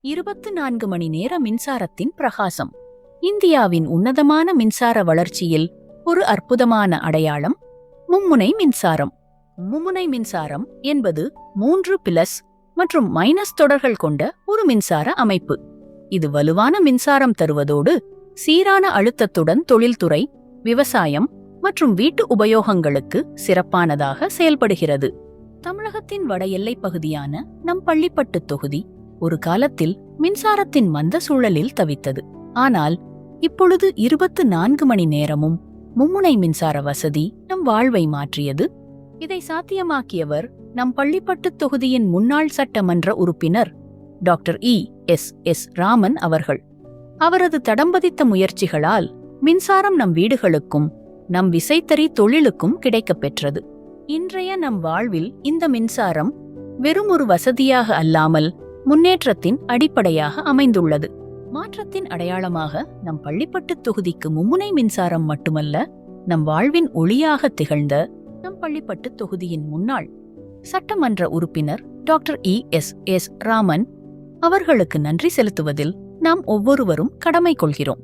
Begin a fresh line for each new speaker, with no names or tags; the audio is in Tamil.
இருபத்து நான்கு மணி நேர மின்சாரத்தின் பிரகாசம். இந்தியாவின் உன்னதமான மின்சார வளர்ச்சியில் ஒரு அற்புதமான அடையாளம் மும்முனை மின்சாரம். மும்முனை மின்சாரம் என்பது மூன்று பிளஸ் மற்றும் மைனஸ் தொடர்கள் கொண்ட ஒரு மின்சார அமைப்பு. இது வலுவான மின்சாரம் தருவதோடு சீரான அழுத்தத்துடன் தொழில்துறை விவசாயம் மற்றும் வீட்டு உபயோகங்களுக்கு சிறப்பானதாக செயல்படுகிறது. தமிழகத்தின் வட எல்லைப் பகுதியான நம் பள்ளிப்பட்டு தொகுதி ஒரு காலத்தில் மின்சாரத்தின் மந்த சூழலில் தவித்தது. ஆனால் இப்பொழுது இருபத்து நான்கு மணி நேரமும் மும்முனை மின்சார வசதி நம் வாழ்வை மாற்றியது. இதை சாத்தியமாக்கியவர் நம் பள்ளிப்பட்டு தொகுதியின் முன்னாள் சட்டமன்ற உறுப்பினர் doctor E. S. S. Raman அவர்கள். அவரது தடம்பதித்த முயற்சிகளால் மின்சாரம் நம் வீடுகளுக்கும் நம் விசைத்தறி தொழிலுக்கும் கிடைக்கப் பெற்றது. இன்றைய நம் வாழ்வில் இந்த மின்சாரம் வெறும் ஒரு வசதியாக அல்லாமல் முன்னேற்றத்தின் அடிப்படையாக அமைந்துள்ளது. மாற்றத்தின் அடையாளமாக நம் பள்ளிப்பட்டு தொகுதிக்கு மும்முனை மின்சாரம் மட்டுமல்ல நம் வாழ்வின் ஒளியாக திகழ்ந்த நம் பள்ளிப்பட்டு தொகுதியின் முன்னாள் சட்டமன்ற உறுப்பினர் doctor E. S. S. Raman அவர்களுக்கு நன்றி செலுத்துவதில் நாம் ஒவ்வொருவரும் கடமை கொள்கிறோம்